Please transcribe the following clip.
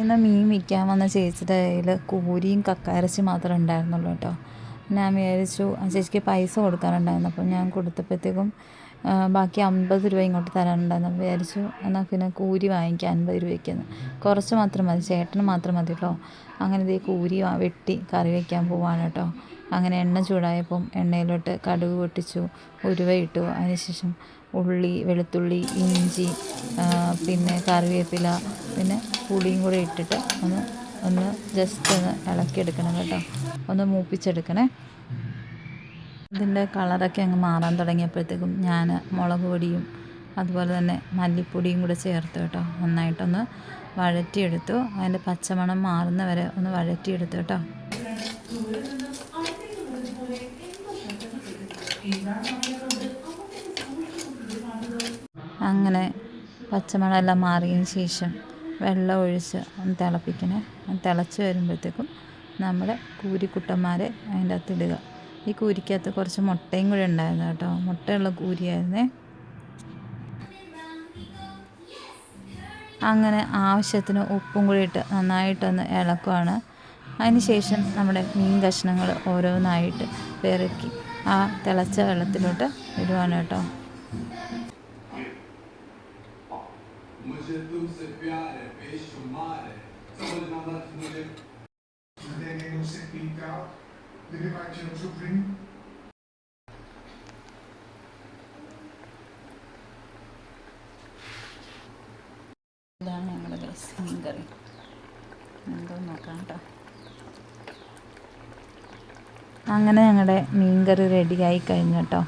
ഇന്ന് മീൻ വിൽക്കാൻ വന്ന ചേച്ചിയുടെ കയ്യിൽ കൂരിയും കക്കയിറച്ചി മാത്രമേ ഉണ്ടായിരുന്നുള്ളൂ കേട്ടോ. ഞാൻ വിചാരിച്ചു ആ ചേച്ചിക്ക് പൈസ കൊടുക്കാനുണ്ടായിരുന്നു. അപ്പോൾ ഞാൻ കൊടുത്തപ്പോഴത്തേക്കും ബാക്കി അമ്പത് രൂപ ഇങ്ങോട്ട് തരാനുണ്ടായിരുന്നു. അപ്പോൾ വിചാരിച്ചു എന്നാൽ പിന്നെ കൂരി വാങ്ങിക്കാം അൻപത് രൂപയ്ക്കെന്ന് കുറച്ച് മാത്രം മതി ചേട്ടന് മാത്രം മതി കേട്ടോ അങ്ങനെ ഇതേ കൂരി വെട്ടി കറി വയ്ക്കാൻ പോവാണ് കേട്ടോ അങ്ങനെ എണ്ണ ചൂടായപ്പം എണ്ണയിലോട്ട് കടുക് പൊട്ടിച്ചു ഉരുവ ഇട്ടു. അതിനുശേഷം ഉള്ളി വെളുത്തുള്ളി ഇഞ്ചി പിന്നെ കറിവേപ്പില പിന്നെ പുളിയും കൂടി ഇട്ടിട്ട് ഒന്ന് ഒന്ന് ജസ്റ്റ് ഒന്ന് ഇളക്കിയെടുക്കണം കേട്ടോ. ഒന്ന് മൂപ്പിച്ചെടുക്കണേ. ഇതിന്റെ കളറൊക്കെ അങ്ങ് മാറാൻ തുടങ്ങിയപ്പോഴത്തേക്കും ഞാൻ മുളക് പൊടിയും അതുപോലെ തന്നെ മല്ലിപ്പൊടിയും കൂടെ ചേർത്ത് കേട്ടോ. നന്നായിട്ടൊന്ന് വഴറ്റിയെടുത്തു. അതിന്റെ പച്ചമണം മാറുന്ന വരെ ഒന്ന് വഴറ്റിയെടുത്തു കേട്ടോ. അങ്ങനെ പച്ചമണമെല്ലാം മാറിയതിന് ശേഷം വെള്ളം ഒഴിച്ച് ഒന്ന് തിളപ്പിക്കണേ. തിളച്ച് വരുമ്പോഴത്തേക്കും നമ്മുടെ കൂരിക്കുട്ടന്മാരെ അതിന്റെ അകത്ത് ഇടുക. ഈ കൂരിക്കകത്ത് കുറച്ച് മുട്ടയും കൂടി ഉണ്ടായിരുന്നു കേട്ടോ. മുട്ടയുള്ള കൂരിയായിരുന്നേ. അങ്ങനെ ആവശ്യത്തിന് ഉപ്പും കൂടി ഇട്ട് നന്നായിട്ടൊന്ന് ഇളക്കുവാണ്. അതിന് ശേഷം നമ്മുടെ മീൻ കഷ്ണങ്ങൾ ഓരോന്നായിട്ട് പെറുക്കി ആ തിളച്ച വെള്ളത്തിലോട്ട് ഇടുവാണ് കേട്ടോ. मुझे तुमसे प्यार है बेशुमार है समझना मत मुझे Daniel no se pinta, deve partir no Supremo. ഇതാണ് ഞങ്ങളുടെ ഗൈസ് മീൻ കറി എന്തോ നോക്കാം കേട്ടോ അങ്ങനെ ഞങ്ങളുടെ മീൻ കറി റെഡിയായി കഴിഞ്ഞു കേട്ടോ